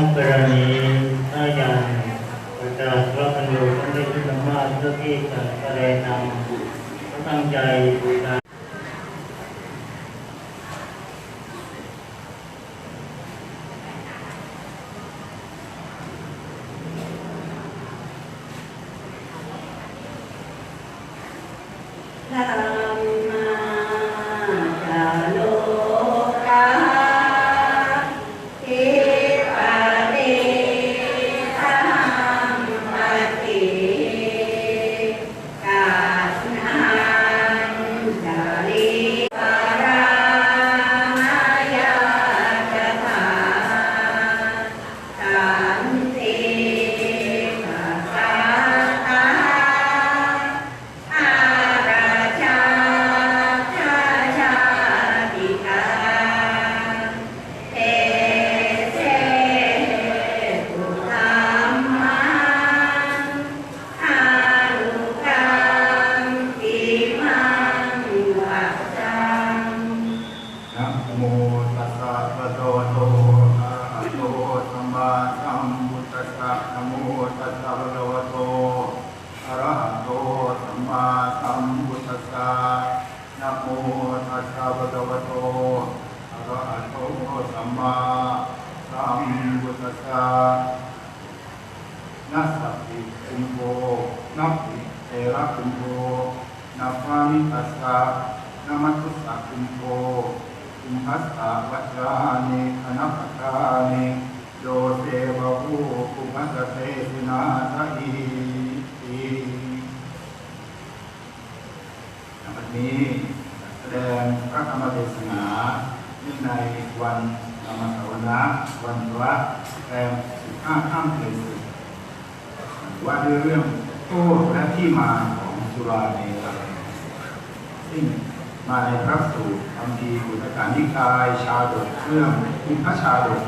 ากรณีถ้ายังประกาศว่ากันอยู่ต้องได้ขึ้นมาเพื่อที่จะแสดงนำก็ตั้งใจ ทานิโยเซวะภูคุมัสเทสินาทะอีอีวันนี้แสดงพระธรรมเทศนาเนื่องในวันธรรมสวนะวันพระแรมสิบห้าค่ำเดือนสิบว่าด้วยเรื่องโทษและที่มาของสุราเมรัยซึ่งมาในพระสูตรคำดีอุตการนิกาย ชาดกเรื่อง คุณพระชาดก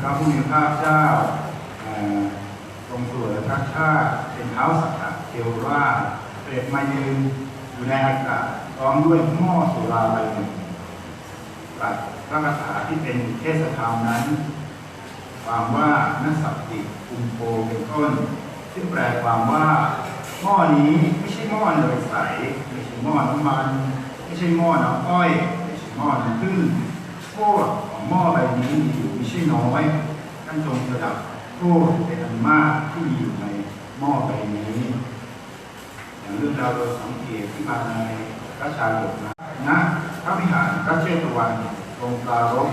พระผู้มีพระเจ้าอ่อทรงสวยพระชาติเป็นเท้าสักกะเทวราชเปรตมายืนอยู่ในอากาศพร้อมด้วยหม้อสุราใบหนึ่งตรัสพระคาถาที่เป็นเทศธรรมนั้น ความว่านัสสัตติคุมโพเป็นต้น ซึ่งแปลความว่าหม้อนี้ไม่ใช่หม้อเนยใสไม่ใช่หม้อน้ำมัน ไม่ใช่หม้อน้ำอ้อย ไม่ใช่หม้อน้ำผึ้ง ทษของหม้อใบนี้มีอยู่ไม่ใช่น้อยท่านจงระดับโทษเป็นอันมากที่มีอยู่ในหม้อใบนี้อย่างเรื่องราวโดยสังเกตที่มาในพระชาดกนะณพระวิหารพระเชตวันทรงปรารภ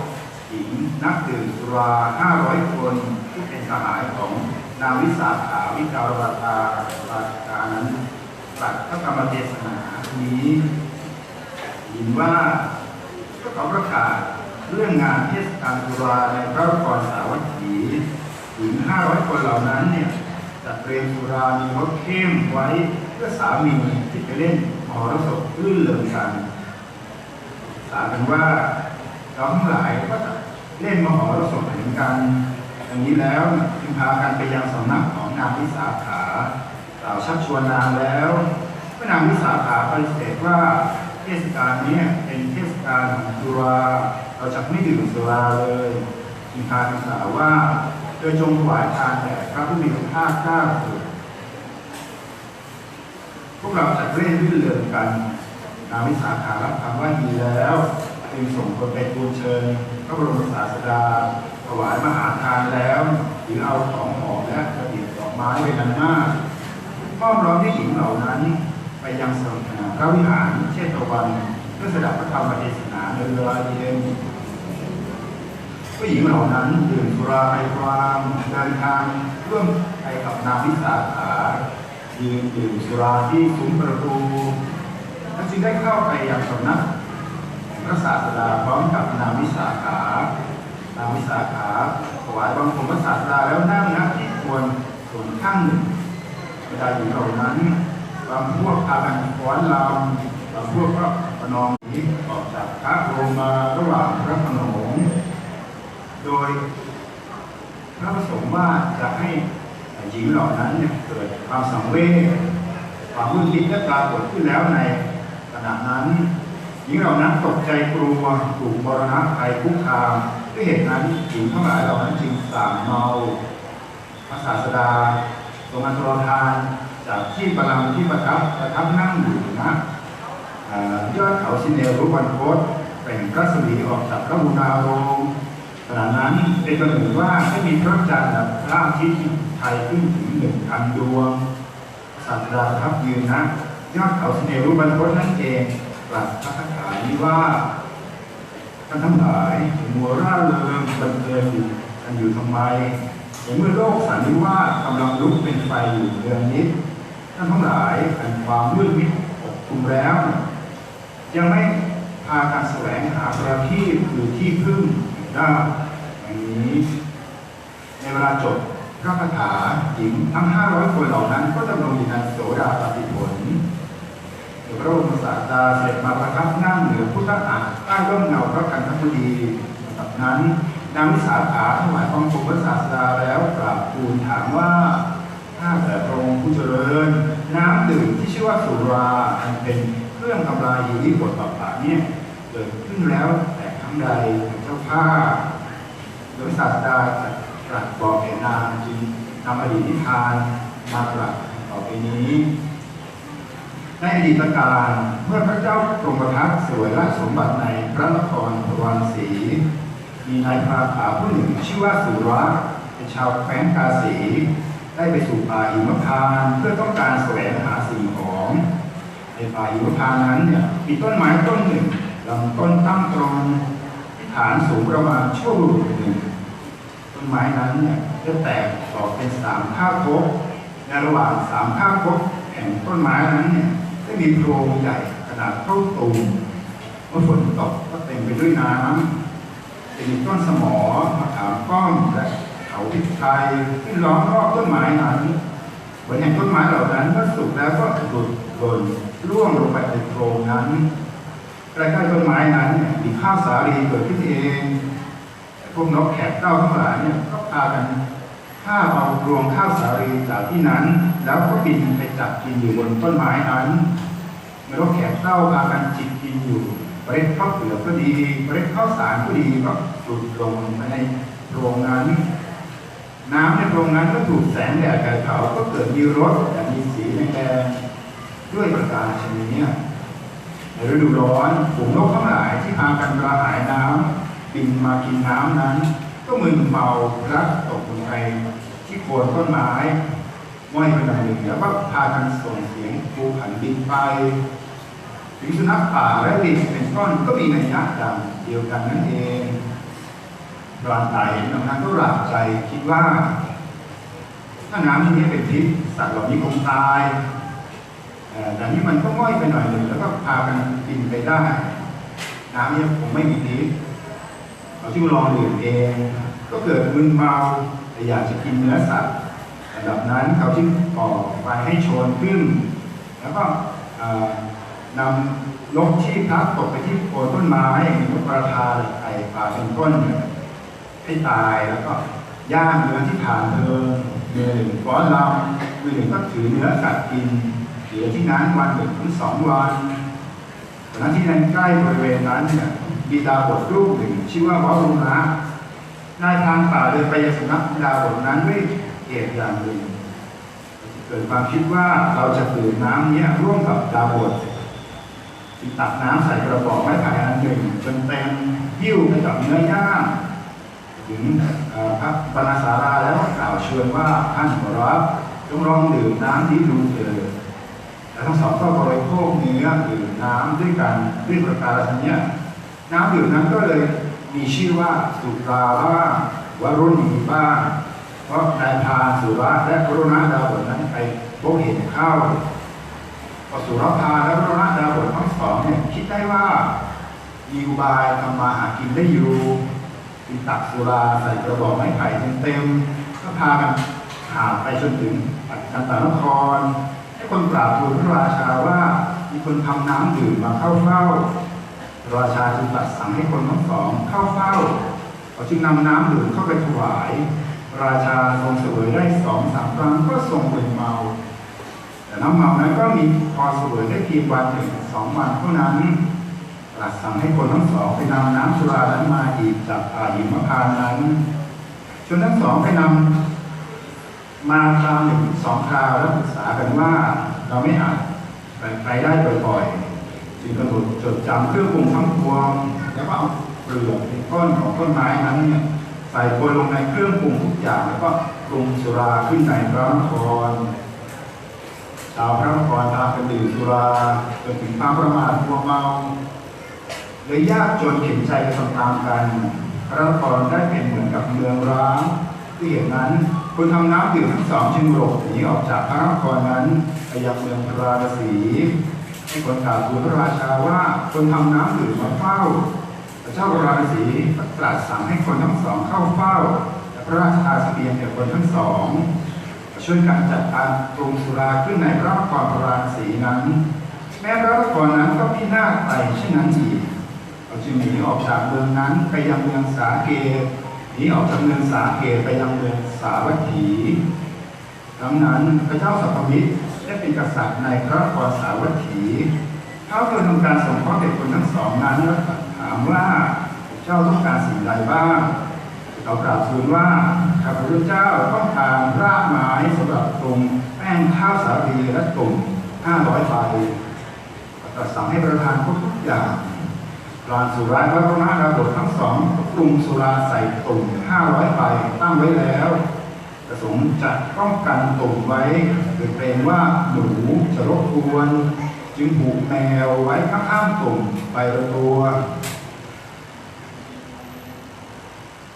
หญิงนักดื่มสุราห้าร้อยคนที่เป็นสหายของนางวิสาขาวิการวตาราชกานั้นตรัสพระธรรมเทศนานี้ยินว่าก็ขอประกาศ เรื่องงานเทศกาลสุราในพระนครสาวัตถีหญิงห้าร้อยคนเหล่านั้นเนี่ยจะเตรียมสุรามีรสเข้มไว้เพื่อสามีที่ไปเล่นมหรสพรื่นเริงกันสากันว่าเราทั้งหลายก็จะเล่นมหรสพเหมือนกันอย่างนี้แล้วจึงพากันไปยังสำนักของนางวิสาขากล่าวชักชวนนางแล้วเมื่อนางวิสาขาปฏิเสธว่าเทศกาลนี้เป็นเทศกาลของสุรา เราจะไม่ดื่มสุราเลยจึงพากันกล่าวว่า โดยจงถวายทานแด่พระผู้มีพระภาคเจ้าเถิดพวกเราจะเล่นรื่นเริงกันนางวิสาขารับคำว่าดีแล้วจึงส่งคนไปทูลเชิญพระบรมศาสดาถวายมหาทานแล้วหรือเอาของหอมและกระดิ่งดอกไม้ไปนันมากพ้อมร้อมที่หญิงเหล่านั้น ไปยังสมณพระวิหารเชตวัน เพื่อสดับพระธรรมเทศนาในเวลาเย็นผู้หญิงเหล่านั้นดื่มสุราไปความเดินทางร่วมไปกับนางวิสาขายืนดื่มสุราที่ซุ้มประตูท่านจึงได้เข้าไปอยังสำนักพระศาสดาพร้อมกับนางวิสาขานางวิสาขาถวายบังคมพระศาสดาแล้วนั่งณที่ควรส่วนข้างหนึ่งบรรดาหญิงเหล่านั้นบางพวกพากันฟ้อนรำบาง พวกก็ประนอมนี้ออกจากพระโรงมาระหว่างพระโขนงโดยพระประสงค์ว่าจะให้หญิงเหล่านั้นเนี่ยเกิดความสังเวชความมุ่งคิดและปรากฏขึ้นแล้วในขณะนั้นหญิงเหล่านั้นตกใจกลัวถูกมรณะภัยคุกคามด้วยเหตุนั้นหญิงทั้งหลายเหล่านั้นจึงสามเมาพระศาสดาทรงอันตรธานจากที่ประลังที่ประทับประทับนั่งอยู่นะ ยอดเขาชินเนรุวันโคตแป่งพระสมีออกจากพระมุนาโรงขณะนั้นเป็นประหนึ่งว่าไม่มีพระจันทร์และพระอาทิตย์ไทยขึ้นถึงหนึ่งพันดวงศาสดาประทับยืนนะยอดเขาสเนรุบรรพตนั่นเองตรัสพระคาถานี้ว่าท่านทั้งหลายมัวร่าเริงบันเทิงอยู่กันอยู่ทำไมในเมื่อโลกสันนิวาสกำลังลุกเป็นไฟอยู่เรืองนิดท่านทั้งหลายอันความมืดมิดปกคลุมแล้ว ยังไม่พาการแสวงหาประทีปคือที่พึ่งได้อย่างนี้ ในเวลาจบพระคาถาหญิงทั้ง 500 คนเหล่านั้น ก็ดำรงอยู่ในโสดาปฏิผลเดี๋ยวพระองค์ศาสดาเสด็จมาประทับนั่งเหนือพุทธอาฏใต้ร่มเงาพระกันธบุดีแบบนั้นนางวิสาขาถวายบังคมพระศาสดาแล้วกราบทูลถามว่าข้าแต่พระองค์ผู้เจริญ น้ำดื่มที่ชื่อว่าสุราอันเป็น เครื่องทำลายที่บทบัพพะเนี่ยเกิดขึ้นแล้วแต่ครั้งใดเจ้าข้าโดยศาสดาจะตรัสบอกแก่นางจึงนำอดีตนิทานมาตรัสต่อไปนี้ในอดีตการเมื่อพระเจ้ากรมประทับสวยราชสมบัติในพระนครพรศรีมีนายพราหาผู้หนึ่งชื่อว่าสุระเป็นชาวแคว้นกาสี ได้ไปสู่ป่าหิมพานต์เพื่อต้องการแสวงหาสิ่งของ ในป่าหิมพานั้นเนี่ยมีต้นไม้ต้นหนึ่งลำต้นตั้งตรงฐานสูงประมาณชั่วโมงหนึ่งต้นไม้นั้นเนี่ยจะแตกออกเป็นสามข้าวโพกในระหว่างสามข้าวโพกแห่งต้นไม้นั้นเนี่ยได้มีโพรงใหญ่ขนาดเท่าตูมเมื่อฝนตกก็เต็มไปด้วยน้ำจะมีต้นสมอมะขามป้อมและเขาพริกไทยที่ล้อมรอบต้นไม้นั้น บนแห่งต้นไม้เหล่านั้นเมื่อสุกแล้วก็หลุดหล่นร่วงลงไปในโพรงนั้นใกล้ๆต้นไม้นั้นเนี่ยมีข้าวสาลีเกิดขึ้นเองพวกนกแขกเต้าทั้งหลายเนี่ยก็พากันฆ่าเอารวงข้าวสาลีจากที่นั้น แล้วก็บินไปจับกินอยู่บนต้นไม้นั้นเมื่อนกแขกเต้าพากันจิกกินอยู่เมล็ดข้าวเปลือกก็ดีเมล็ดข้าวสารก็ดีก็หลุดลงไปในโรงนั้น น้ำในโรงนั้นก็ถูกแสงแดดแผดเผาก็เกิดมีรสแต่มีสีแดงด้วยประการชนิดนี้ในฤดูร้อนฝูงนกทั้งหลายที่พากันกระหายน้ำบินมากินน้ำนั้น ก็มึนเมาพลัดตกลงไปที่โคนต้นไม้ม้อยไปหน่อยหนึ่งแล้วก็พากันส่งเสียงภูขันบินไปถึงสุนัขป่าและลิงเป็นต้นก็มีในัยยะดังเดียวกันนั่นเอง รานตาเห็นดังนั้นก็หลับใจคิดว่า ถ้าน้ำที่นี้เป็นพิษสัตว์เหล่านี้คงตายแต่นี้มันก็ง่อยไปหน่อยหนึ่งแล้วก็พากันกินไปได้ น้ำเนี่ยผมไม่มีพิษเราที่ลองดื่มเอง ก็เกิดมึนเมาแต่อยากจะกินเนื้อสัตว์ระดับนั้นเขาจึงออกไปให้โชนขึ้น แล้วก็นำนกที่พลัดตกไปที่โคนต้นไม้นกกระทาไก่ป่าเป็นต้นเนี่ย ให้ตายแล้วก็ย่างเนื้อที่ฐานเธอมือหนึ่งฟ้อนลำมือหนึ่งก็ถือเนื้อสัตว์กินเหลือที่นั้นวันหนึ่งถึงสองวันตอนนั้นที่นั้นใกล้บริเวณนั้นเนี่ยมีดาวบทรูปหนึ่งชื่อว่าวารุณะนายทางป่าเดินไปยังสำนักดาวบทนั้นด้วยเหตุอย่างหนึ่งเกิดความคิดว่าเราจะดื่มน้ำเนี้ยร่วมกับดาวบทตักน้ำใส่กระบอกไม้ไผ่อันหนึ่งจนเต็มหิ้วไปกับเนื้อย่าง ถึงพระปณสาราแล้วกล่าวเชิญว่าท่านขอรับจงลองดื่มน้ำนี้ดูเถิดและทั้งสองก็บริโภคเนื้อดื่มน้ำด้วยกันด้วยประการฉนี้น้ำดื่มนั้นก็เลยมีชื่อว่าสุราบ้างวรุณีบ้างเพราะนายพาสุราและวรุณะดาวบทนั้นไปพบเห็นเข้าพอสุรพาและวรุณะดาวบททั้งสองเนี่ยคิดได้ว่ามีอุบายทำมาหากินได้อยู่ จึงตักสุราใส่กระบอกไม้ไผ่เต็มๆก็พากันหาไปจนถึงปัตตันตานคร ให้คนกราบทูลพระราชาว่ามีคนทำน้ำดื่มมาเข้าเฝ้าราชาจึงตรัสสั่งให้คนทั้งสองเข้าเฝ้าเขาจึงนำน้ำดื่มเข้าไปถวาย ราชาทรงเสวยได้สองสามครั้งก็ทรงมึนเมา แต่น้ำเมานั้นก็มีพอเสวยได้เพียงวันหนึ่งสองวันเท่านั้น หลังสั่งให้คนทั้งสองไปนำน้ำสุรานั้นมาอีกจากป่าหิมพานนั้นชนทั้งสองไปนำมาคราวหนึ่งสองคราวแล้วปรึกษากันว่าเราไม่อาจไปได้บ่อยๆจึงกำหนดจดจำเครื่องปรุงทั้งปวงแล้วก็เอาเปลือกเป็นก้อนของต้นไม้นั้นเนี่ยใส่โปรยลงในเครื่องปรุงทุกอย่างแล้วก็ปรุงสุราขึ้นในพระนครชาวพระนครพากันดื่มสุราจนถึงความประมาทมัวเมา เลยยากจนเข็นใจไปตามกันพระนครได้เป็นเหมือนกับเมืองร้างที่เหตุนั้นคนทำน้ำดื่มทั้งสองจึงหลบหนีออกจากพระนครนั้นไปยังเมืองพราณสีให้คนกล่าวทูลพระราชาว่าคนทำน้ำดื่มมาเฝ้าพระเจ้าพราณสีตรัสสั่งให้คนทั้งสองเข้าเฝ้าและพระราชาเสบียงแก่คนทั้งสองช่วยกันจัดการปรุงสุราขึ้นในพระนครพราณสีนั้น แม้พระนครนั้นก็พินาศไปเช่นนั้นอีกเรา จึงหนีออกจากเมืองนั้นไปยังเมืองสาเกตหนีออกจากเมืองสาเกตไปยังเมืองสาวัตถีดังนั้นพระเจ้าสัพพมิตรได้เป็นกษัตริย์ในพระนครสาวัตถีเขาเกิดทำการสงเคราะห์เด็กคนทั้งสองนั้นแล้วถามว่าเจ้าต้องการสิ่งใดบ้างเรากราบทูลว่าข้าพเจ้าต้องการรากไม้สำหรับปรุงแป้งข้าวสาลีและตุ่ม500ใบตรัสสั่งให้ประทานครบทุกอย่าง รานสุราและพระมหาดาบททั้งสองปรุงสุราใส่ตุ่ม500ใบตั้งไว้แล้วประสงค์จะป้องกันตุ่มไว้โดยเกรงว่าหนูจะรบกวน จึงผูกแมวไว้ข้างๆตุ่มใบละตัว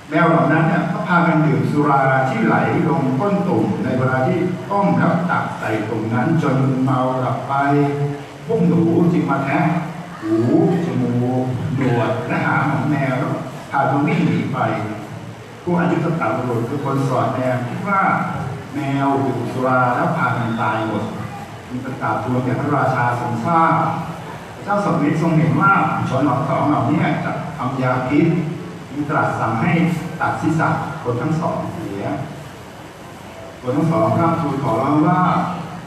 แมวเหล่านั้นเนี่ยก็พากันดื่มสุราที่ไหลลงก้นตุ่มในเวลาที่ต้มแล้วตักใส่ตุ่มนั้นจนเมาหลับไปพวกหนูจึงมาแทะหูจมู กหนวดและหางของแมวแล้วพากันวิ่งหนีไปผู้อายุตตาบุรุษคือคนสอนแมวคิดว่าแมวดื่มสุราแล้วพากันตายหมดมีประกาศทูลแก่พระราชาทรงทราบเจ้าสมิททรงเห็นว่าชนเหล่าสองเหล่านี้จะทำยาพิษจึงตรัสสั่งให้ตัดศีรษะคนทั้งสองเสียคนทั้งสองข้ามทูลขอร้องว่า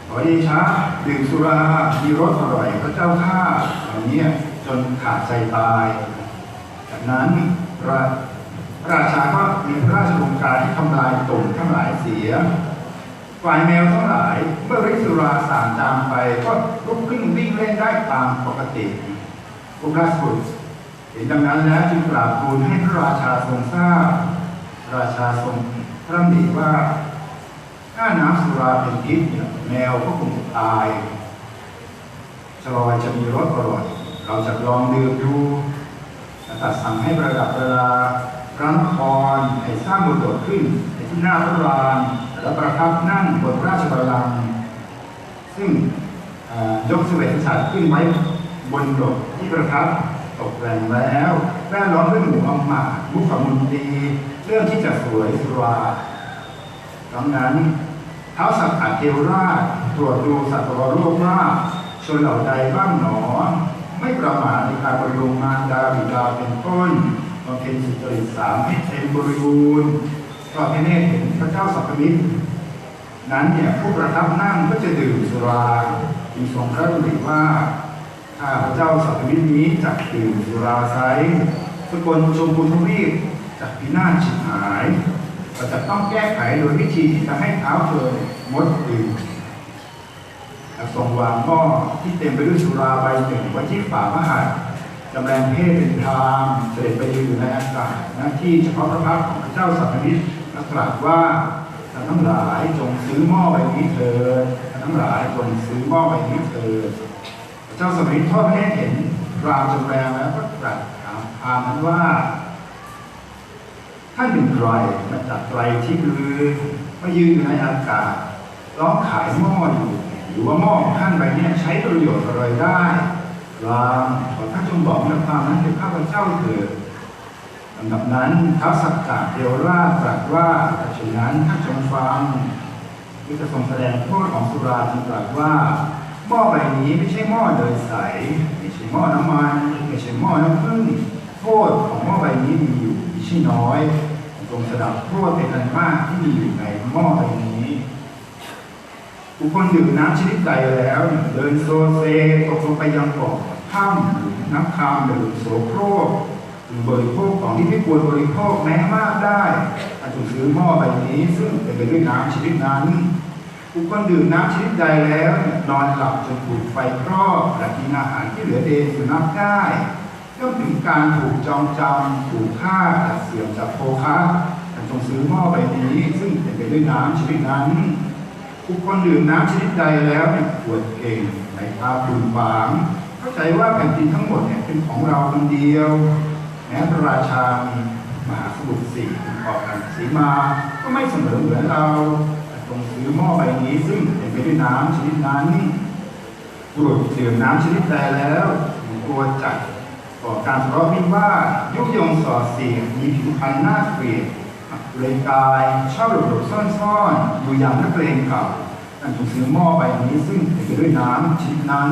ขอเดชะดื่มสุรามีรสอร่อยพระเจ้าข้าเหล่านี้ จนขาดใจตาย จากนั้นพระราชาก็มีพระราชโองการที่ทำลายตุ่มทั้งหลายเสีย ฝ่ายแมวทั้งหลายเมื่อฤทธิ์สุราสางจางไปก็ลุกขึ้นวิ่งเล่นได้ตามปกติพวกราชบุตรเห็นดังนั้นแล้วจึงกราบทูลให้พระราชาทรงทราบราชาทรงพระมิว่าถ้าน้ำสุราเป็นพิษเนี่ยแมวก็คงตายชลอยจะมีรสอร่อย เราจะลองดื่มดูแต่ตัดสั่งให้ประดับประดาพระนครให้สร้างบนโดดขึ้นในที่หน้าพระลานและประทับนั่งบนราชบัลลังก์ซึ่งยกเสวตฉัตรขึ้นไว้บนดดที่ประทับตกแต่งแล้วแวดล้อมด้วยหมู่อำมามุขมุนตีเรื่องที่จะสวยสุราดังนั้นเท้าสักอาเทวราชตรวจดูสัตวโรคว่าชนเหล่าใดบ้างหนอ ไม่ประมาทในการบำรุงมารดาบิดาเป็นต้นบำเพ็ญสุจริตสามให้เต็มบริบูรณ์ก็ให้เนตรเห็นพระเจ้าสัพพมิตรนั้นเนี่ยผู้ประทับนั่งก็จะดื่มสุราจึงทรงพระดำริว่าข้าพระเจ้าสัตว์วินี้จักดื่มสุราไซสกลชมพูทวีปจักพินาศฉิบหายเราจะต้องแก้ไขโดยวิธีที่จะให้เท้าเธองดดื่ม ทรงวางหม้อที่เต็มไปด้วยสุราใบหนึ่งไว้ที่ฝาพระหัตถ์จำแรงเพศเป็นทางเสด็จไปยืนอยู่ในอากาศหน้าที่เฉพาะพระพักของพระเจ้าสัตว์วิและตรัสว่าท่านทั้งหลายจงซื้อหม้อใบนี้เถิดท่านทั้งหลายจงซื้อหม้อใบนี้เถิดเจ้าสมัยทอดพระเนตรเห็นรามจำแรงแล้วก็ตรัสถามพามนั้นว่าท่านเป็นใครมาจากไกลที่ลือมายืนอยู่ในอากาศร้องขายหม้ออยู่ หรือว่าหม้อของท่านใบเนี้ใช้ประโยชน์อะไรได้รามขอท่านจงบอกเนื้อความนั้นแก่ข้าพเจ้าเถิดลำดับนั้นท้าวสักกะเทวราชตรัสว่าถ้าเช่นนั้นท่านจงฟังที่จะทรงแสดงโทษของสุราจึงตรัสว่าหม้อใบนี้ไม่ใช่หม้อเดยใสไม่ใช่หม้อน้ำมันไม่ใช่หม้อน้ำผึ้งโทษของหม้อใบนี้มีอยู่ไม่ใช่น้อยทรงสดับโทษเป็นอันมากที่มีอยู่ในหม้อใบนี้ บุคคลดื่มน้ำชนิดใดแล้ว เดินโซเซตกลงไปยังบ่อถ้ำหลุมนักคามหรือโสโครกหรือบริโภคของที่ไม่ควรบริโภคแม้มากได้อาจถูกซื้อหม้อใบนี้ซึ่งเป็นไปด้วยน้ำชนิดนั้นบุคคลดื่มน้ำชนิดใดแล้ว นอนหลับจนถูกไฟคลอกและกินอาหารที่เหลือเดนสุนัขได้ย่อมถึงการถูกจองจำถูกฆ่าและเสื่อมจากโภคะแต่จงซื้อหม้อใบนี้ ซึ่งเป็นไปด้วยน้ำชนิดนั้น บุคคลดื่มน้ำชนิดใดแล้วเนี่ยปวดเก่งในตาปรุงฝางเข้าใจว่าแผ่นดินทั้งหมดเนี่ยเป็นของเราคนเดียวแม้พระราชามีมหาสมุทรสี่ออกกันสีมาก็ไม่เสมอเหมือนเราตรงซื้อหม้อใบนี้ซึ่งเป็นไปด้วยน้ำชนิดนั้นบุรุษดื่มน้ำชนิดใดแล้วกลัวจัดก่อการทะเลาะวิวาทยุยงส่อเสียงมีผิวพรรณน่าเกลียด เลยกายชอบหลบหลบซ่อนซ่อนๆอยู่อย่างนักเลงเก่านั่นถูกซื้อหม้อใบนี้ซึ่งเต็มไปด้วยน้ำชนิดนั้น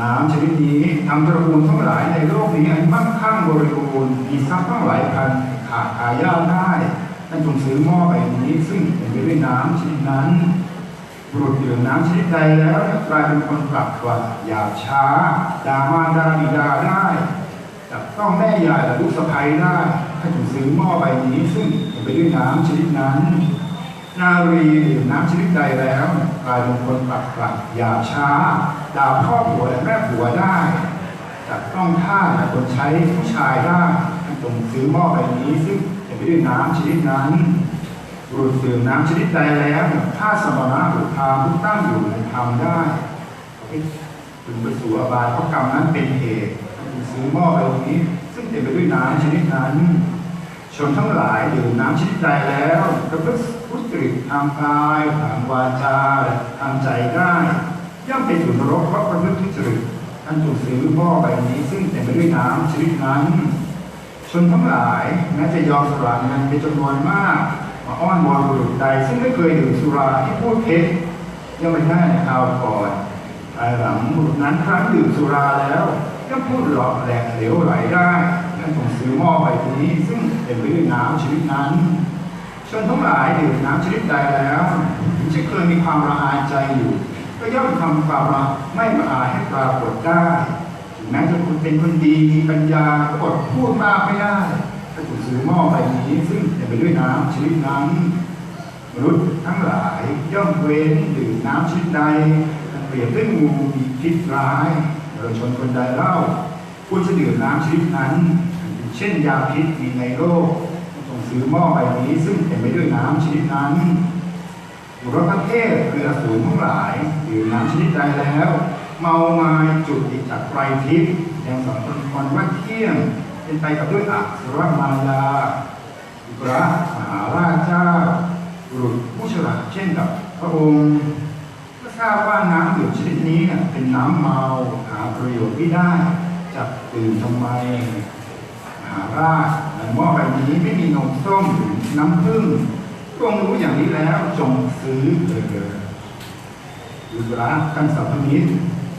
น้ำชนิดนี้ทำตระกูลทั้งหลายในโลกนี้อันมั่งคั่งบริบูรณ์มีทรัพย์ทั้งหลายพันขาดอายาได้นั่นจงซื้อหม้อใบนี้ซึ่งเต็มไปด้วยน้ำชนิดนั้นบุรุษดื่มน้ำชนิดใดแล้วกลายเป็นคนกลับกว่าหยาบช้าดามาดาบิดาได้ ต้องแม่ยายและลูกสะใภ้ได้ถ้าถูกซื้อหม้อใบนี้ซึ่งเต็มไปด้วยน้ำชนิดนั้น นารีดื่มน้ำชนิดใดแล้วกลายเป็นคนปลักปลักหยาช้าด่าพ่อผัวและแม่ผัวได้จับต้องท่าและคนใช้ผู้ชายได้ถ้าจงซื้อหม้อใบนี้ซึ่งเต็มไปด้วยน้ำชนิดนั้นบุรุษดื่มน้ำชนิดใดแล้วถ้าสมณะบุพาผู้ตั้งอยู่ในธรรมได้ถึงไปสู่อบายเพราะกรรมนั้นเป็นเหตุ ถ้าจงซื้อหม้อใบนี้ ซึ่งเต็มไปด้วยน้ำชนิดนั้นชนทั้งหลายดื่มน้ำชนิดใดแล้วก็เพื่อพุทธริทางกายทางวาจาทางใจได้ย่อมเป็นถุนรกเพราะประพฤติทุจริตท่านถูกซื้อหม้อใบนี้ซึ่งเต็มไปด้วยน้ำชนิดนั้นชนทั้งหลายแม้จะยอมสละเงินเป็นจำนวนมากมาอ้อนวอนบุรุษใด ซึ่งไม่เคยดื่มสุราที่พูดเท็จย่อมไม่ได้ในคราวก่อนภายหลังบุรุษนั้นครั้งดื่มสุราแล้ว ย่อมพูดหลอกแหลกเหลวไหลได้ท่านถูกซื้อหม้อใบนี้ ซึ่งเต็มไปด้วยน้ำชนิดนั้นชนทั้งหลายดื่มน้ำชนิดใดแล้วถึงจะเคยมีความละอายใจอยู่ ก็ย่อมทำความละไม่ละอายให้ปรากฏได้ถึงแม้จะคุณเป็นคนดีมีปัญญาก็อดพูดมากไม่ได้ถ้าถูกซื้อหม้อใบนี้ ซึ่งเต็มไปด้วยน้ำชนิดนั้นมนุษย์ทั้งหลายย่อมเว้นดื่มน้ำชนิดใดเปรียบด้วยงูมีพิษร้าย เยาวชนคนใดเล่าควรจะดื่มน้ำชนิดนั้น เช่นยาพิษมีในโลกต้องซื้อหม้อใบนี้ ซึ่งเต็มไปด้วยน้ำชนิดนั้นบุรพเทพคืออสูรทั้งหลายดื่มน้ำชนิดใดแล้ว เมามายจุดติดจากไตรทิพย์ยังสอนคนคนว่าเที่ยง เป็นไปกับด้วยอักษรมายาอุกระมหาราชเจ้าบุรุษผู้ฉลาดเช่นกับพระองค์ ก็ทราบว่าน้ำดื่มชนิดนี้เนี่ยเป็นน้ำเมาหาประโยชน์ไม่ได้จะดื่มทำไม หาราชในหม้อใบนี้ไม่มีนมส้มหรือน้ำผึ้งพระองรู้อย่างนี้แล้วจงซื้อเลยอุกระท่านสัพพมิต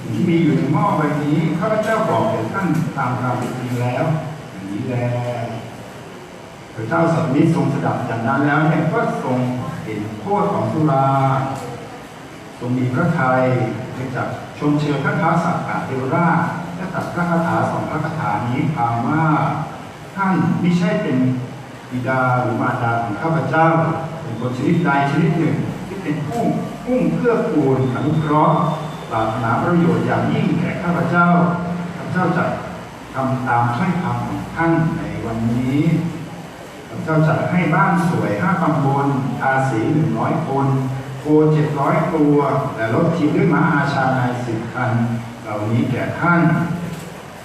สิ่งที่มีอยู่ในหม้อใบนี้ข้าพเจ้าบอกแก่ท่านตามความเป็นจริงแล้วอย่างนี้แลพระเจ้าสัมมิตทรงสดับอย่างนั้นแล้วเนี่ยก็ทรงเห็นโทษของสุรา ทรงมีพระทัยเนื่องจากชมเชยพระท้าสักกาเทวราชและตัดพระคาถาสองพระคาถานี้พามว่าท่านไม่ใช่เป็นบิดาหรือมารดาของข้าพเจ้าเป็นคนชนิดใดชนิดหนึ่ง ที่เป็นผู้พุ่งเพื่อกูลอนุเคราะห์ปรารถนาประโยชน์อย่างยิ่งแก่ข้าพเจ้าข้าพเจ้าจะทำตามถ้อยคำของท่านในวันนี้ข้าพเจ้าจัดให้บ้านสวยห้าตำบลทาสีหนึ่งร้อยคน โคเจ็ดร้อยตัว และรถทีมด้วยม้าอาชาในสิบคัน เหล่านี้แก่ท่าน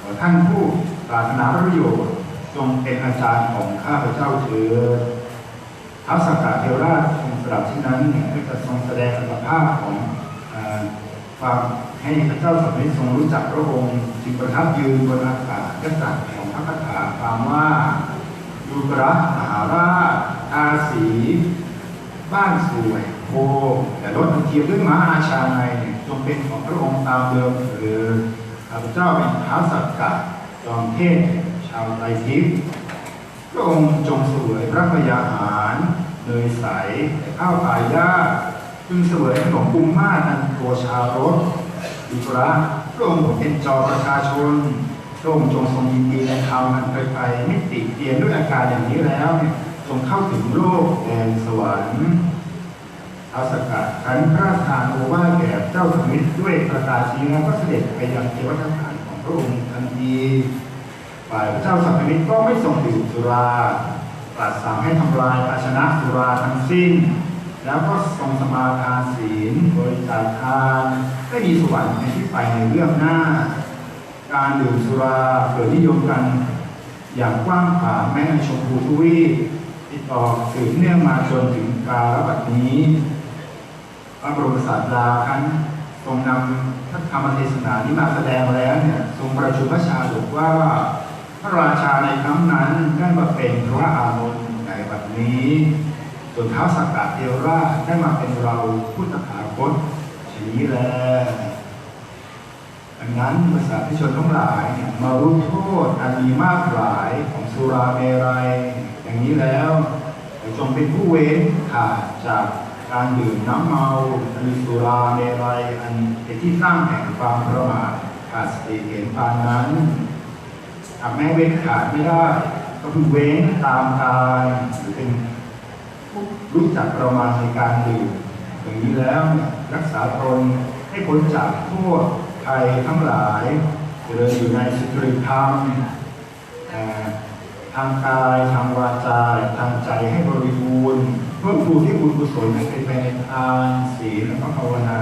ขอท่านผู้ปรารถนาประโยชน์จงเป็นอาจารย์ของข้าพเจ้าเถิดท้าวสักกะเทวราชทรงสดับที่นั้นเนี่ยก็จะทรงแสดงอัตภาพของอความให้พระเจ้าสมมิทรงรู้จักพระองค์จึงประทับยืนบนอากาศและตรัสของพระคาถาความว่ายูกระมหาราชอาสี บ้านสวยโคแต่รถเทียมด้วยม้าอาชาในเนี่ยจงเป็นของพระองค์ตามเดิมหรือข้าพเจ้าเป็นท้าสักกะจอมเทพชาวไตรทิพย์พระองค์จงสวยพระพยาหารเนยใสและข้าวปลายาจึงเสวยขนมปุมมาอันโกชารสยูกระพระองค์เป็นจอประชาชนพระองค์ทรงทรงยินดีในธรรมอันไกลๆไม่ติเตียนด้วยอาการอย่างนี้แล้วเนี่ย รงเข้าถึงโลกแห่งสวรรค์ท้าสกัดขันพระราชทานโอวาแก่เจ้าสมิทด้วยประกาศชี้แล้วก็เสด็จไปยังเทวสถานของพระองค์ทันทีฝ่ายพระเจ้าสมิตรก็ไม่ทรงดื่มสุราตรัสสั่งให้ทำลายภาชนะสุราทั้งสิ้น แล้วก็ทรงสมาทานศีลบริจาคทานได้มีสวรรค์ในที่ไปในเรื่องหน้า การดื่มสุราเกิดนิยมกันอย่างกว้างขวางแม้ในชมพูทวีป ต่อสืบเนื่องมาจนถึงกาลบัดนี้พระบรมศาสดาครั้นทรงนำพระธรรมเทศนานี้มาแสดงแล้วเนี่ยทรงประชุมพระชาดกว่า พระราชาในครั้งนั้นได้มาเป็นพระอานนท์ในบัดนี้ส่วนเท้าวสักกะเทวราชได้มาเป็นเราพุทธาคตชนี้แลดังนั้นบริษัทที่ชนทั้งหลายเนี่ยมารู้โทษอันมีมากหลายของสุราเมรัย อย่างนี้แล้วจงเป็นผู้เว้นขาดจากการดื่มน้ำเมาอันมีสุราเมรัยอันเป็นที่ตั้างแห่งความประมาทขาดสติเห็นปานนั้นหากแม้เว้นขาดไม่ได้ ก็คือเว้นตามการหรือเป็นรู้จักประมาณในการดื่มอย่างนี้แล้วรักษาตนให้พ้นจากโทษภัยทั้งหลายเจริญอยู่ในสุริธรรม ทางกาย ทางวาจาทางใจให้บริบูรณ์เพื่อฟูที่บุญกุศลให้เป็นไปในทานศีลและภาวนา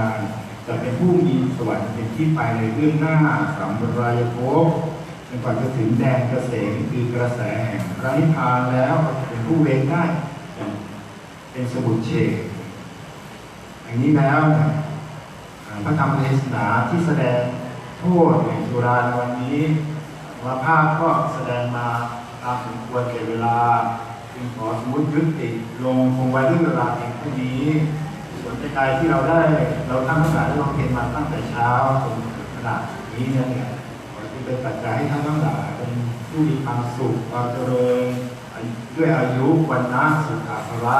จะเป็นผู้มีสวรรค์เป็นที่ไปในเรื่องหน้าสัมปรายภพจนกว่าจะถึงแดนเกษมคือกระแสแห่งพระนิพพานแล้วเป็นผู้เว้นได้เป็นสมุทเฉดอย่างนี้แล้วพระธรรมเทศนาที่แสดงโทษแห่งสุราในวันนี้วาภาพก็แสดงมา ตามสมควรแก่เวลาจึงขอสมมติยุติลงคงไว้ด้วยเวลาเพียงเท่านี้ ส่วนใจที่เราได้เราทั้งทั้งหลายได้ลองเพียนมาตั้งแต่เช้าจนถึงขนาดนี้เนี่ยขอที่เป็นปัจจัยให้ท่านทั้งหลายเป็นผู้มีความสุขความเจริญด้วยอายุวันนะสุขภาระ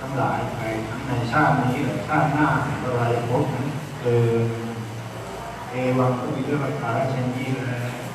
ทั้งหลายไปทั้งในชาตินี้หรือชาติหน้าอะไรพบนั้นเออเอวังก็มีเรื่องประการเช่นนี้แล้ว